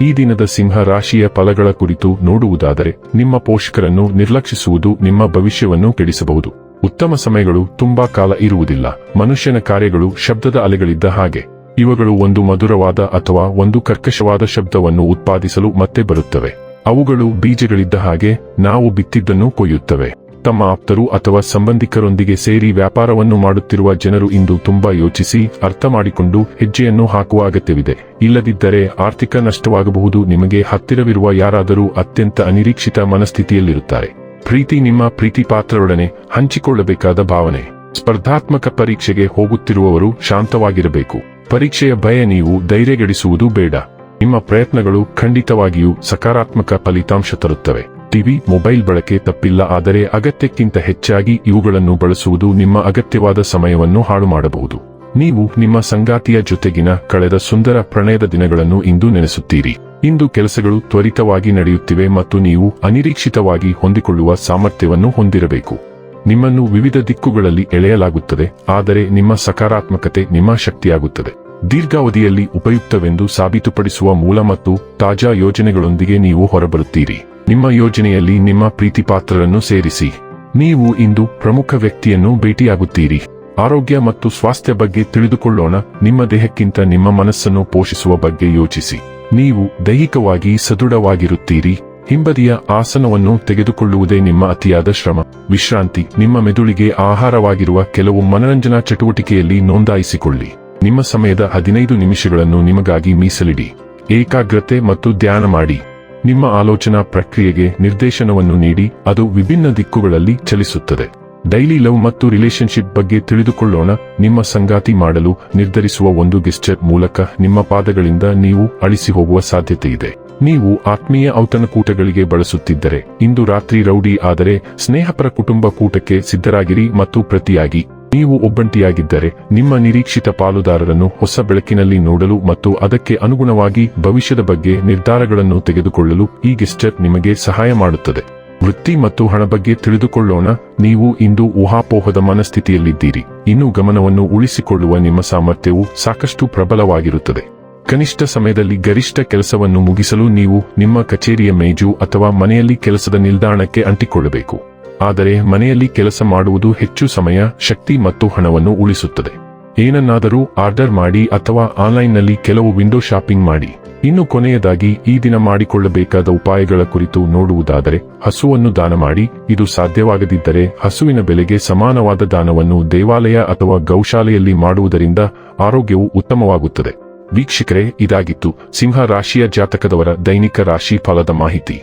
ಈ ದಿನದ ಸಿಂಹ ರಾಶಿಯ ಫಲಗಳ ಕುರಿತು ನೋಡುವುದಾದರೆ ನಿಮ್ಮ ಪೋಷಕರನ್ನು ನಿರ್ಲಕ್ಷಿಸುವುದು ನಿಮ್ಮ ಭವಿಷ್ಯವನ್ನು ಕೆಡಿಸಬಹುದು. ಉತ್ತಮ ಸಮಯಗಳು ತುಂಬಾ ಕಾಲ ಇರುವುದಿಲ್ಲ. ಮನುಷ್ಯನ ಕಾರ್ಯಗಳು ಶಬ್ದದ ಅಲೆಗಳಿದ್ದ ಹಾಗೆ. ಇವುಗಳು ಒಂದು ಮಧುರವಾದ ಅಥವಾ ಒಂದು ಕರ್ಕಶವಾದ ಶಬ್ದವನ್ನು ಉತ್ಪಾದಿಸಲು ಮತ್ತೆ ಬರುತ್ತವೆ. ಅವುಗಳು ಬೀಜಗಳಿದ್ದ ಹಾಗೆ ನಾವು ಬಿತ್ತಿದ್ದನ್ನು ಕೊಯ್ಯುತ್ತವೆ. ತಮ್ಮ ಆಪ್ತರು ಅಥವಾ ಸಂಬಂಧಿಕರೊಂದಿಗೆ ಸೇರಿ ವ್ಯಾಪಾರವನ್ನು ಮಾಡುತ್ತಿರುವ ಜನರು ಇಂದು ತುಂಬಾ ಯೋಚಿಸಿ ಅರ್ಥ ಮಾಡಿಕೊಂಡು ಹೆಜ್ಜೆಯನ್ನು ಹಾಕುವ ಅಗತ್ಯವಿದೆ. ಇಲ್ಲದಿದ್ದರೆ ಆರ್ಥಿಕ ನಷ್ಟವಾಗಬಹುದು. ನಿಮಗೆ ಹತ್ತಿರವಿರುವ ಯಾರಾದರೂ ಅತ್ಯಂತ ಅನಿರೀಕ್ಷಿತ ಮನಸ್ಥಿತಿಯಲ್ಲಿರುತ್ತಾರೆ. ಪ್ರೀತಿ ನಿಮ್ಮ ಪ್ರೀತಿ ಪಾತ್ರರೊಡನೆ ಹಂಚಿಕೊಳ್ಳಬೇಕಾದ ಭಾವನೆ. ಸ್ಪರ್ಧಾತ್ಮಕ ಪರೀಕ್ಷೆಗೆ ಹೋಗುತ್ತಿರುವವರು ಶಾಂತವಾಗಿರಬೇಕು. ಪರೀಕ್ಷೆಯ ಭಯ ನೀವು ಧೈರ್ಯಗೆಡಿಸುವುದು ಬೇಡ. ನಿಮ್ಮ ಪ್ರಯತ್ನಗಳು ಖಂಡಿತವಾಗಿಯೂ ಸಕಾರಾತ್ಮಕ ಫಲಿತಾಂಶ ತರುತ್ತವೆ. ಟಿವಿ ಮೊಬೈಲ್ ಬಳಕೆ ತಪ್ಪಿಲ್ಲ, ಆದರೆ ಅಗತ್ಯಕ್ಕಿಂತ ಹೆಚ್ಚಾಗಿ ಇವುಗಳನ್ನು ಬಳಸುವುದು ನಿಮ್ಮ ಅಗತ್ಯವಾದ ಸಮಯವನ್ನು ಹಾಳು ಮಾಡಬಹುದು. ನೀವು ನಿಮ್ಮ ಸಂಗಾತಿಯ ಜೊತೆಗಿನ ಕಳೆದ ಸುಂದರ ಪ್ರಣಯದ ದಿನಗಳನ್ನು ಇಂದು ನೆನೆಸುತ್ತೀರಿ. ಇಂದು ಕೆಲಸಗಳು ತ್ವರಿತವಾಗಿ ನಡೆಯುತ್ತಿವೆ ಮತ್ತು ನೀವು ಅನಿರೀಕ್ಷಿತವಾಗಿ ಹೊಂದಿಕೊಳ್ಳುವ ಸಾಮರ್ಥ್ಯವನ್ನು ಹೊಂದಿರಬೇಕು. ನಿಮ್ಮನ್ನು ವಿವಿಧ ದಿಕ್ಕುಗಳಲ್ಲಿ ಎಳೆಯಲಾಗುತ್ತದೆ, ಆದರೆ ನಿಮ್ಮ ಸಕಾರಾತ್ಮಕತೆ ನಿಮ್ಮ ಶಕ್ತಿಯಾಗುತ್ತದೆ. ದೀರ್ಘಾವಧಿಯಲ್ಲಿ ಉಪಯುಕ್ತವೆಂದು ಸಾಬೀತುಪಡಿಸುವ ಮೂಲ ಮತ್ತು ತಾಜಾ ಯೋಜನೆಗಳೊಂದಿಗೆ ನೀವು ಹೊರಬರುತ್ತೀರಿ. ನಿಮ್ಮ ಯೋಜನೆಯಲ್ಲಿ ನಿಮ್ಮ ಪ್ರೀತಿಪಾತ್ರರನ್ನು ಸೇರಿಸಿ. ನೀವು ಇಂದು ಪ್ರಮುಖ ವ್ಯಕ್ತಿಯನ್ನು ಭೇಟಿಯಾಗುತ್ತೀರಿ. ಆರೋಗ್ಯ ಮತ್ತು ಸ್ವಾಸ್ಥ್ಯ ಬಗ್ಗೆ ತಿಳಿದುಕೊಳ್ಳೋಣ. ನಿಮ್ಮ ದೇಹಕ್ಕಿಂತ ನಿಮ್ಮ ಮನಸ್ಸನ್ನು ಪೋಷಿಸುವ ಬಗ್ಗೆ ಯೋಚಿಸಿ. ನೀವು ದೈಹಿಕವಾಗಿ ಸದೃಢವಾಗಿರುತ್ತೀರಿ. ಹಿಂಬದಿಯ ಆಸನವನ್ನು ತೆಗೆದುಕೊಳ್ಳುವುದೇ ನಿಮ್ಮ ಅತಿಯಾದ ಶ್ರಮ. ವಿಶ್ರಾಂತಿ. ನಿಮ್ಮ ಮೆದುಳಿಗೆ ಆಹಾರವಾಗಿರುವ ಕೆಲವು ಮನರಂಜನಾ ಚಟುವಟಿಕೆಯಲ್ಲಿ ನೋಂದಾಯಿಸಿಕೊಳ್ಳಿ. ನಿಮ್ಮ ಸಮಯದ ಹದಿನೈದು ನಿಮಿಷಗಳನ್ನು ನಿಮಗಾಗಿ ಮೀಸಲಿಡಿ. ಏಕಾಗ್ರತೆ ಮತ್ತು ಧ್ಯಾನ ಮಾಡಿ. ನಿಮ್ಮ ಆಲೋಚನಾ ಪ್ರಕ್ರಿಯೆಗೆ ನಿರ್ದೇಶನವನ್ನು ನೀಡಿ, ಅದು ವಿಭಿನ್ನ ದಿಕ್ಕುಗಳಲ್ಲಿ ಚಲಿಸುತ್ತದೆ. ಡೈಲಿ ಲವ್ ಮತ್ತು ರಿಲೇಶನ್ಶಿಪ್ ಬಗ್ಗೆ ತಿಳಿದುಕೊಳ್ಳೋಣ. ನಿಮ್ಮ ಸಂಗಾತಿ ಮಾಡಲು ನಿರ್ಧರಿಸುವ ಒಂದು ಗೆಸ್ಚರ್ ಮೂಲಕ ನಿಮ್ಮ ಪಾದಗಳಿಂದ ನೀವು ಅಳಿಸಿ ಹೋಗುವ ಸಾಧ್ಯತೆ ಇದೆ. ನೀವು ಆತ್ಮೀಯ ಔತಣಕೂಟಗಳಿಗೆ ಬಳಸುತ್ತಿದ್ದರೆ, ಇಂದು ರಾತ್ರಿ ರೌಡಿ ಆದರೆ ಸ್ನೇಹಪರ ಕುಟುಂಬ ಕೂಟಕ್ಕೆ ಸಿದ್ಧರಾಗಿರಿ ಮತ್ತು ಪ್ರತಿಯಾಗಿ. ನೀವು ಒಬ್ಬಂಟಿಯಾಗಿದ್ದರೆ ನಿಮ್ಮ ನಿರೀಕ್ಷಿತ ಪಾಲುದಾರರನ್ನು ಹೊಸ ಬೆಳಕಿನಲ್ಲಿ ನೋಡಲು ಮತ್ತು ಅದಕ್ಕೆ ಅನುಗುಣವಾಗಿ ಭವಿಷ್ಯದ ಬಗ್ಗೆ ನಿರ್ಧಾರಗಳನ್ನು ತೆಗೆದುಕೊಳ್ಳಲು ಈ ಗೆಸ್ಟರ್ ನಿಮಗೆ ಸಹಾಯ ಮಾಡುತ್ತದೆ. ವೃತ್ತಿ ಮತ್ತು ಹಣ ಬಗ್ಗೆ ತಿಳಿದುಕೊಳ್ಳೋಣ. ನೀವು ಇಂದು ಊಹಾಪೋಹದ ಮನಸ್ಥಿತಿಯಲ್ಲಿದ್ದೀರಿ. ಇನ್ನು ಗಮನವನ್ನು ಉಳಿಸಿಕೊಳ್ಳುವ ನಿಮ್ಮ ಸಾಮರ್ಥ್ಯವು ಸಾಕಷ್ಟು ಪ್ರಬಲವಾಗಿರುತ್ತದೆ. ಕನಿಷ್ಠ ಸಮಯದಲ್ಲಿ ಗರಿಷ್ಠ ಕೆಲಸವನ್ನು ಮುಗಿಸಲು ನೀವು ನಿಮ್ಮ ಕಚೇರಿಯ ಮೇಜು ಅಥವಾ ಮನೆಯಲ್ಲಿ ಕೆಲಸದ ನಿಲ್ದಾಣಕ್ಕೆ ಅಂಟಿಕೊಳ್ಳಬೇಕು. ಆದರೆ ಮನೆಯಲ್ಲಿ ಕೆಲಸ ಮಾಡುವುದು ಹೆಚ್ಚು ಸಮಯ, ಶಕ್ತಿ ಮತ್ತು ಹಣವನ್ನು ಉಳಿಸುತ್ತದೆ. ಏನನ್ನಾದರೂ ಆರ್ಡರ್ ಮಾಡಿ ಅಥವಾ ಆನ್ಲೈನ್ನಲ್ಲಿ ಕೆಲವು ವಿಂಡೋ ಶಾಪಿಂಗ್ ಮಾಡಿ. ಇನ್ನು ಕೊನೆಯದಾಗಿ ಈ ದಿನ ಮಾಡಿಕೊಳ್ಳಬೇಕಾದ ಉಪಾಯಗಳ ಕುರಿತು ನೋಡುವುದಾದರೆ, ಹಸುವನ್ನು ದಾನ ಮಾಡಿ, ಇದು ಸಾಧ್ಯವಾಗದಿದ್ದರೆ ಹಸುವಿನ ಬೆಲೆಗೆ ಸಮಾನವಾದ ದಾನವನ್ನು ದೇವಾಲಯ ಅಥವಾ ಗೌಶಾಲೆಯಲ್ಲಿ ಮಾಡುವುದರಿಂದ ಆರೋಗ್ಯವು ಉತ್ತಮವಾಗುತ್ತದೆ. ವೀಕ್ಷಕರೇ, ಇದಾಗಿತ್ತು ಸಿಂಹ ರಾಶಿಯ ಜಾತಕದವರ ದೈನಿಕ ರಾಶಿ ಫಲದ ಮಾಹಿತಿ.